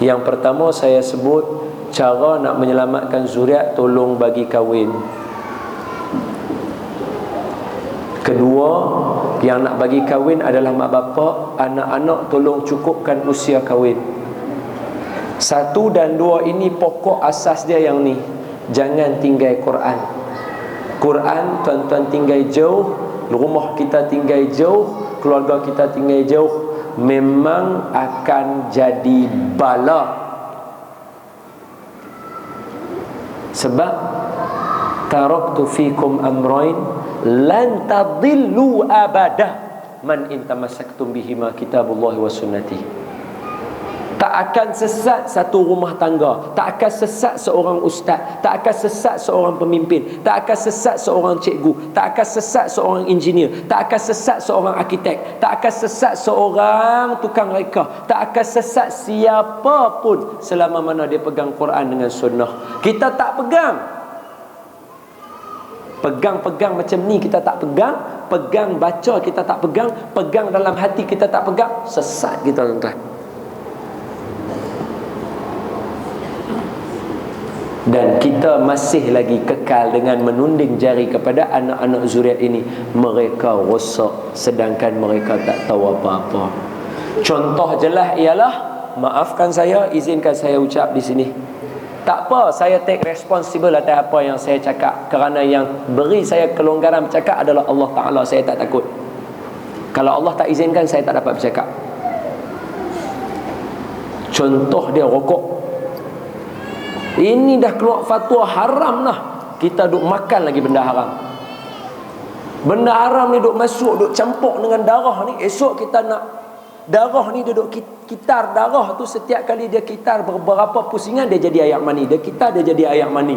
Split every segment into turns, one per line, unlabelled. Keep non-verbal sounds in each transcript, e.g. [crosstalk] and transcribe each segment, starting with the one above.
Yang pertama saya sebut cara nak menyelamatkan zuriat tolong bagi kahwin. Kedua, yang nak bagi kahwin adalah mak bapak, anak-anak tolong cukupkan usia kahwin. Satu dan dua ini pokok asas dia yang ni. Jangan tinggal Quran. Quran tuan-tuan tinggal jauh, rumah kita tinggal jauh, keluarga kita tinggal jauh, memang akan jadi bala. Sebab taraktu fikum amrain lan tadillu abada. Man in tamassaktum bihima kitabullah wa sunnati tak akan sesat satu rumah tangga. Tak akan sesat seorang ustaz. Tak akan sesat seorang pemimpin. Tak akan sesat seorang cikgu. Tak akan sesat seorang engineer. Tak akan sesat seorang arkitek. Tak akan sesat seorang tukang reka tak akan sesat siapa pun selama mana dia pegang Quran dengan sunnah. Kita tak pegang. Pegang-pegang macam ni kita tak pegang. Pegang baca kita tak pegang. Pegang dalam hati kita tak pegang. Sesat kita tuan-tuan dan kita masih lagi kekal dengan menunding jari kepada anak-anak zuriat ini. Mereka rosak sedangkan mereka tak tahu apa-apa. Contoh jelas ialah maafkan saya izinkan saya ucap di sini. Tak apa saya take responsible atas apa yang saya cakap. Kerana yang beri saya kelonggaran bercakap adalah Allah Ta'ala. Saya tak takut. Kalau Allah tak izinkan saya tak dapat bercakap. Contoh dia rokok ini dah keluar fatwa haram lah. Kita duk makan lagi benda haram. Benda haram ni duk masuk Duk campur dengan darah ni. Esok kita nak Darah ni dia duk kitar darah tu Setiap kali dia kitar beberapa pusingan Dia jadi ayak mani. Dia kitar dia jadi ayak mani.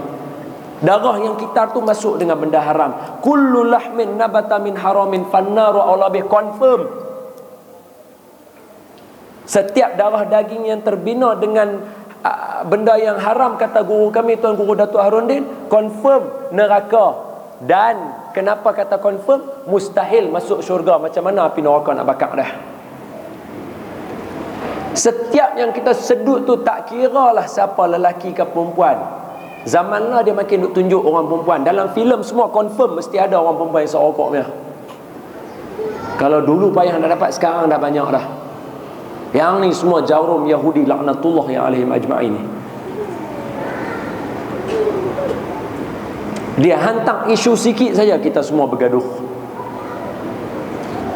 Darah yang kitar tu masuk dengan benda haram. Kullu lahmin nabata min haramin Fannaru Allah confirm. Setiap darah daging yang terbina dengan benda yang haram kata guru kami tuan guru Datuk Harundin confirm neraka. Dan kenapa kata confirm? Mustahil masuk syurga. Macam mana api neraka nak bakar dah? Setiap yang kita sedut tu tak kira lah siapa lelaki ke perempuan. Zaman lah dia makin tunjuk orang perempuan. Dalam filem semua confirm mesti ada orang perempuan yang serokok kalau dulu payah nak dapat sekarang dah banyak dah yang ni semua jaurum Yahudi laknatullah yang alaihim ajma'in Dia hantar isu sikit saja kita semua bergaduh.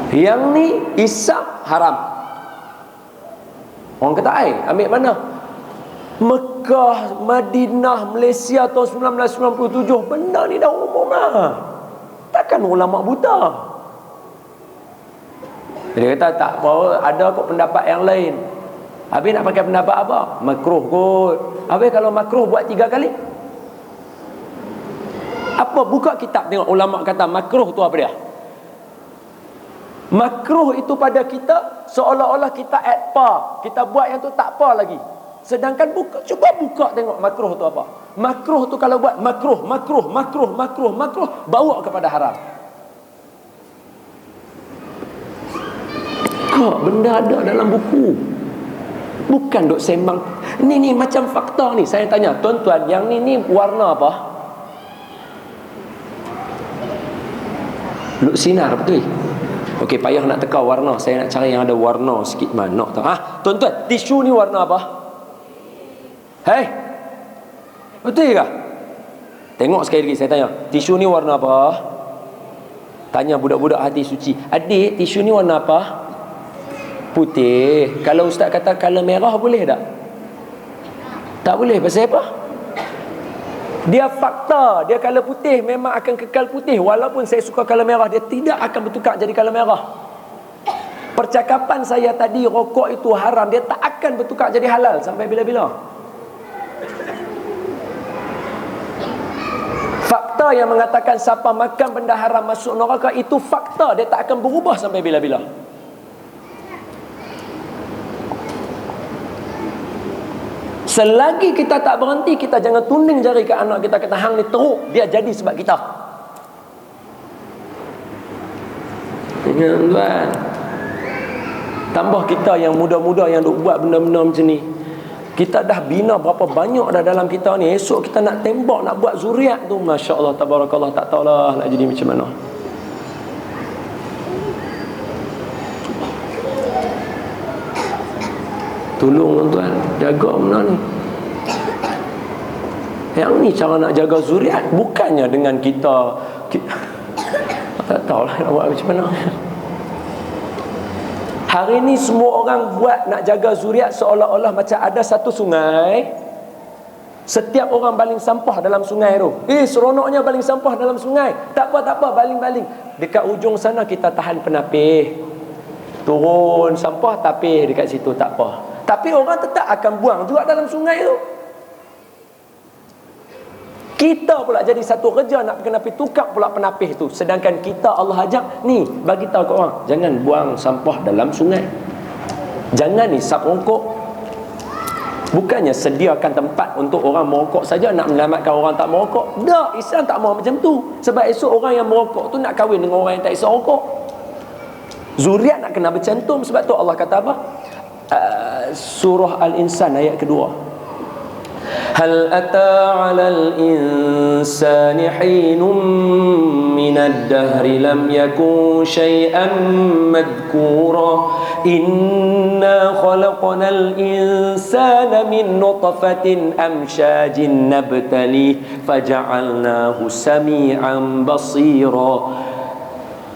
Yang ni isap haram. Orang kata ai, ambil mana? Mekah, Madinah, Malaysia tahun 1997 benda ni dah umum lah. Takkan ulama buta. Dia kata tak apa ada kok pendapat yang lain. Habis nak pakai pendapat apa? Makruh kot. Habis kalau makruh buat tiga kali? Apa buka kitab tengok ulama kata makruh tu apa dia? Makruh itu pada kita seolah-olah kita at par. Kita buat yang tu tak par lagi. Sedangkan buka cuba buka tengok makruh tu apa? Makruh tu kalau buat makruh, makruh, makruh, makruh, makruh bawa kepada haram. Kak, benda ada dalam buku. Bukan duk sembang. Ni ni macam fakta ni. Saya tanya, tuan-tuan, yang ni ni warna apa? Luk sinar betul. Okey, payah nak teka warna. Saya nak cari yang ada warna sikit mana tak? Ha, tuan-tuan, tisu ni warna apa? Hei. Betul ke? Tengok sekali lagi saya tanya. Tisu ni warna apa? Tanya budak-budak hati suci. Adik, tisu ni warna apa? Putih. Kalau ustaz kata color merah boleh tak? Tak boleh. Pasal apa? Dia fakta. Dia color putih memang akan kekal putih. Walaupun saya suka color merah dia tidak akan bertukar jadi color merah. Percakapan saya tadi rokok itu haram. Dia tak akan bertukar jadi halal sampai bila-bila. Fakta yang mengatakan siapa makan benda haram masuk neraka itu fakta. Dia tak akan berubah sampai bila-bila Selagi kita tak berhenti, kita jangan tuning jari ke anak kita. Kata, hang ni teruk. Dia jadi sebab kita. Tuan. Tambah kita yang muda-muda yang duk buat benda-benda macam ni. kita dah bina berapa banyak dah dalam kita ni esok kita nak tembak nak buat zuriat tu Masya Allah tabarakallah tak tahulah nak jadi macam mana tolong tuan-tuan jaga mana ni yang ni cara nak jaga zuriat bukannya dengan kita, kita [coughs] tak tahulah nak buat macam mana Hari ni semua orang buat nak jaga zuriat seolah-olah macam ada satu sungai. Setiap orang baling sampah dalam sungai tu. Eh, seronoknya baling sampah dalam sungai. Tak apa, tak apa, baling-baling. Dekat ujung sana kita tahan penapih. Turun sampah, tapih dekat situ, tak apa. Tapi orang tetap akan buang juga dalam sungai tu. Kita pula jadi satu kerja nak kena pergi tukar pula penapih tu. Sedangkan kita Allah ajak, ni bagi tahu kat orang, jangan buang sampah dalam sungai. Jangan ni sap rongkok. Bukannya sediakan tempat untuk orang merokok saja nak menyelamatkan orang tak merokok. Tak, Islam tak mau macam tu. Sebab esok orang yang merokok tu nak kahwin dengan orang yang tak isap rokok. Zuriat nak kena bercantum sebab tu Allah kata apa? Uh, surah Al-Insan ayat kedua. هل أتى على الإنسان حين من الدهر لم يكن شيئا مذكورا إنا خلقنا الإنسان من نطفة أمشاج نبتليه فجعلناه سميعا بصيرا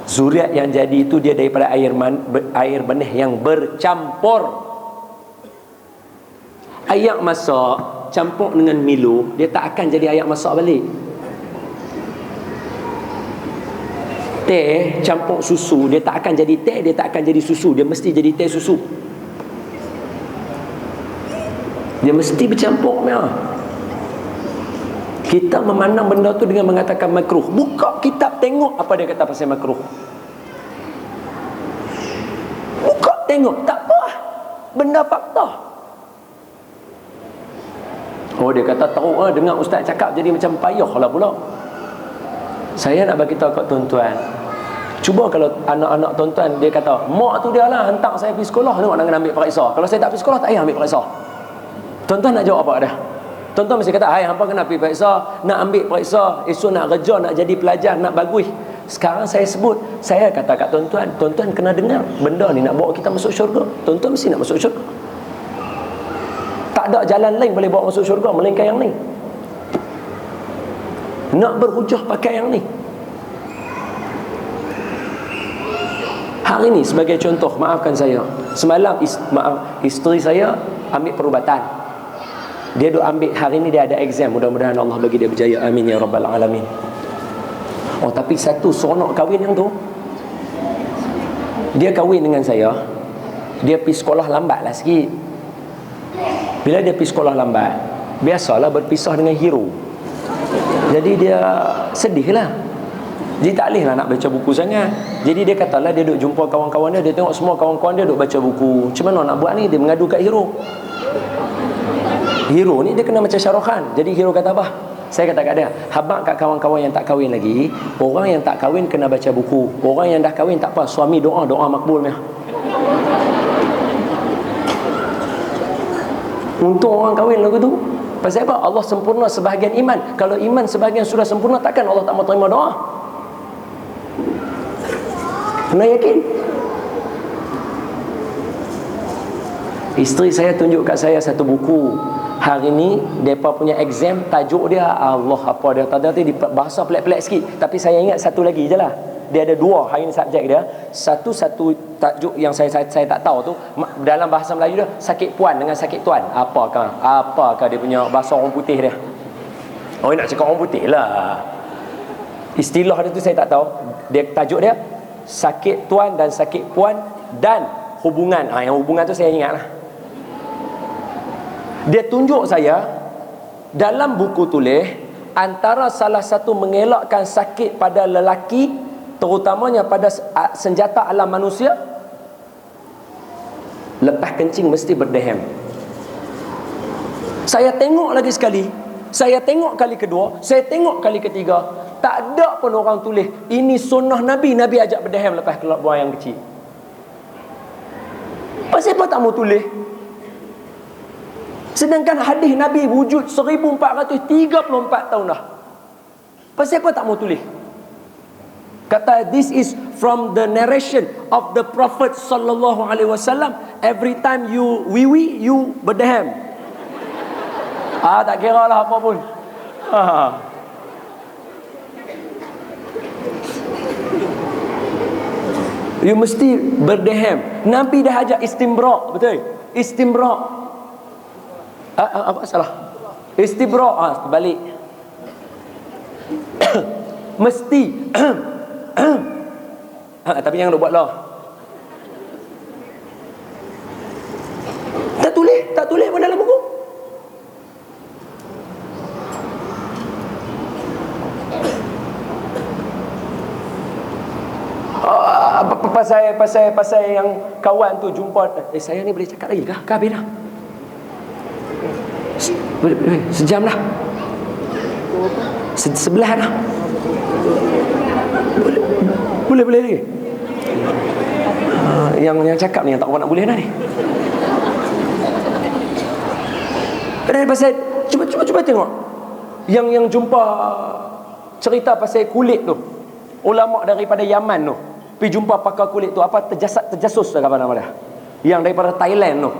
Zuriat yang jadi itu dia daripada air man, air benih yang bercampur. Ayak masak campur dengan Milo dia tak akan jadi ayak masak balik. Teh campur susu dia tak akan jadi teh dia tak akan jadi susu. Dia mesti jadi teh susu. Dia mesti bercampur ya. kita memandang benda tu dengan mengatakan makruh. Buka kitab tengok apa dia kata pasal makruh. Buka tengok. Tak apa. Benda fakta Oh dia kata tahu ah dengar ustaz cakap jadi macam payah lah pula. Saya nak bagi tahu kat tuan-tuan. Cuba kalau anak-anak tuan-tuan dia kata, "Mak tu dia lah hantar saya pergi sekolah tengok nak ambil periksa. Kalau saya tak pergi sekolah tak payah ambil periksa." Tuan-tuan nak jawab apa dah? Tuan-tuan mesti kata, "Hai, hampa kena pergi periksa, nak ambil periksa, esok nak kerja, nak jadi pelajar, nak bagus." Sekarang saya sebut, saya kata kat tuan-tuan, tuan-tuan kena dengar benda ni nak bawa kita masuk syurga. Tuan-tuan mesti nak masuk syurga ada jalan lain boleh bawa masuk syurga melainkan yang ni nak berhujah pakai yang ni hari ni sebagai contoh maafkan saya. Semalam is, maaf, isteri saya ambil perubatan. Dia duk ambil hari ni dia ada exam. Mudah-mudahan Allah bagi dia berjaya. Amin ya rabbal alamin. Oh tapi satu seronok kahwin yang tu. Dia kahwin dengan saya. Dia pergi sekolah lambat lah sikit bila dia pergi sekolah lambat Biasalah berpisah dengan hero. Jadi dia sedih lah Jadi tak boleh lah nak baca buku sangat. Jadi dia katalah dia duduk jumpa kawan-kawan dia Dia tengok semua kawan-kawan dia duduk baca buku. Macam mana nak buat ni? Dia mengadu kat hero. Hero ni dia kena macam Syarokhan Jadi hero kata apa? Saya kata kat dia Habak kat kawan-kawan yang tak kahwin lagi Orang yang tak kahwin kena baca buku. Orang yang dah kahwin tak apa Suami doa, doa makbul ni Untuk orang kahwin lagu tu Pasal apa? Allah sempurna sebahagian iman. Kalau iman sebahagian sudah sempurna Takkan Allah tak mau terima doa. Kena yakin? Isteri saya tunjuk kat saya satu buku. Hari ni Mereka punya exam Tajuk dia Allah apa dia? Tadi bahasa pelik-pelik sikit. Tapi saya ingat satu lagi je lah dia ada dua hari ini subjek dia. Satu satu tajuk yang saya, saya saya tak tahu tu dalam bahasa Melayu dia sakit puan dengan sakit tuan. Apakah apakah dia punya bahasa orang putih dia? Oh nak cakap orang putih lah. Istilah dia tu saya tak tahu. Dia tajuk dia sakit tuan dan sakit puan dan hubungan. Ha, yang hubungan tu saya ingat lah. Dia tunjuk saya dalam buku tulis antara salah satu mengelakkan sakit pada lelaki terutamanya pada senjata alam manusia lepas kencing mesti berdehem saya tengok lagi sekali saya tengok kali kedua saya tengok kali ketiga tak ada pun orang tulis ini sunnah Nabi Nabi ajak berdehem lepas keluar buang yang kecil pasal apa tak mau tulis Sedangkan hadis Nabi wujud 1434 tahun dah. Pasal apa tak mau tulis? Kata this is from the narration of the Prophet sallallahu alaihi wasallam. Every time you wiwi you berdeham. [laughs] Ah tak kira lah apa pun. Ha. [laughs] You mesti berdeham. Nabi dah ajar istimbra, betul? Istimbra. Ah, ah, apa salah? Istibra, ah, balik. [coughs] mesti [coughs] [coughs] tapi jangan buat lah tak tulis tak tulis pun dalam buku ah, pasal pasal pasal yang kawan tu jumpa eh saya ni boleh cakap lagi kah? Kah dah? Boleh, boleh, sejam dah. Se sebelah dah. Boleh, boleh, boleh lagi. Uh, yang yang cakap ni yang tak nak boleh dah ni. Dan pasal cuba cuba cuba tengok. Yang yang jumpa cerita pasal kulit tu. Ulama daripada Yaman tu. Pergi jumpa pakar kulit tu apa terjasat terjasus ke apa nama dia? Yang daripada Thailand tu.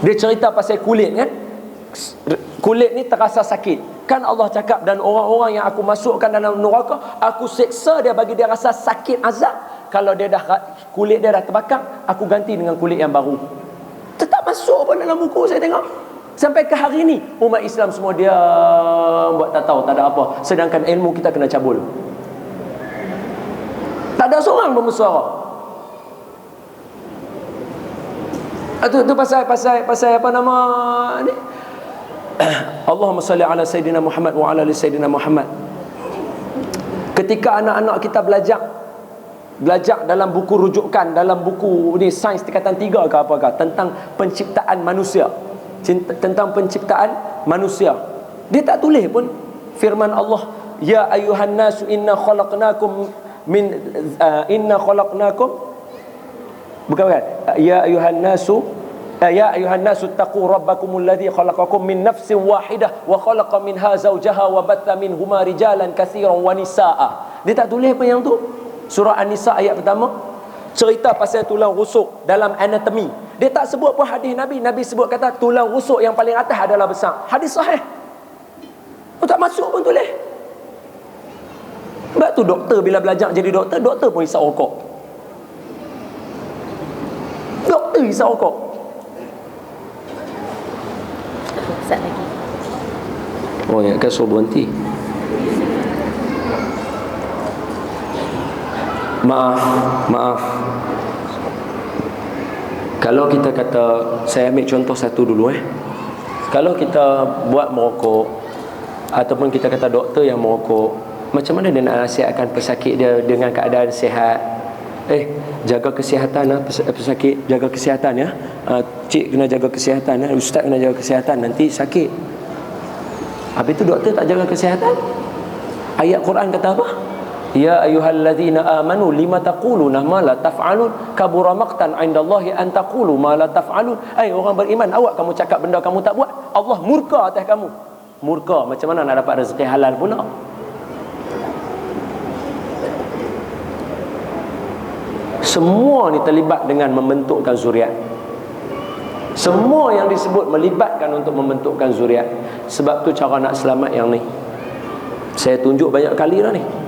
Dia cerita pasal kulit kan? Kulit ni terasa sakit. Kan Allah cakap dan orang-orang yang aku masukkan dalam neraka, aku seksa dia bagi dia rasa sakit azab. Kalau dia dah kulit dia dah terbakar, aku ganti dengan kulit yang baru. Tetap masuk pun dalam buku saya tengok. Sampai ke hari ni umat Islam semua dia buat tak tahu, tak ada apa. Sedangkan ilmu kita kena cabul. Tak ada seorang bersuara. Itu ah, tu pasal pasal pasal apa nama ni? [coughs] Allahumma salli ala Sayyidina Muhammad wa ala Sayyidina Muhammad. Ketika anak-anak kita belajar belajar dalam buku rujukan dalam buku ni sains tingkatan tiga ke apa ke tentang penciptaan manusia. Tentang penciptaan manusia. Dia tak tulis pun firman Allah ya ayuhan nasu inna khalaqnakum min uh, inna khalaqnakum. Bukan bukan. Ya ayuhan nasu Taqu rabbakumul ladzi khalaqakum min nafsin wahidah wa khalaqa minha zawjaha wa batha minhuma rijalan katsiran wa nisaa. Dia tak tulis apa yang tu? Surah An-Nisa ayat pertama cerita pasal tulang rusuk dalam anatomi. Dia tak sebut pun hadis Nabi. Nabi sebut kata tulang rusuk yang paling atas adalah besar. Hadis sahih. Oh, tak masuk pun tulis. Sebab tu doktor bila belajar jadi doktor, doktor pun isap rokok. Doktor isap rokok.
Ustaz lagi.
Oh, ya kan suruh berhenti. Maaf, maaf. Kalau kita kata saya ambil contoh satu dulu eh. Kalau kita buat merokok ataupun kita kata doktor yang merokok, macam mana dia nak nasihatkan pesakit dia dengan keadaan sihat? Eh, jaga kesihatan lah pesakit, jaga kesihatan ya. Uh, cik kena jaga kesihatan eh? ustaz kena jaga kesihatan nanti sakit habis tu doktor tak jaga kesihatan? Ayat Quran kata apa? Ya ayyuhallazina amanu lima taquluna ma la taf'alun? Kabura maqtan 'indallahi an taqulu ma la taf'alun? Ai orang beriman awak kamu cakap benda kamu tak buat? Allah murka atas kamu. Murka macam mana nak dapat rezeki halal pula? Semua ni terlibat dengan membentukkan zuriat semua yang disebut melibatkan untuk membentukkan zuriat. Sebab tu cara nak selamat yang ni. Saya tunjuk banyak kali dah ni.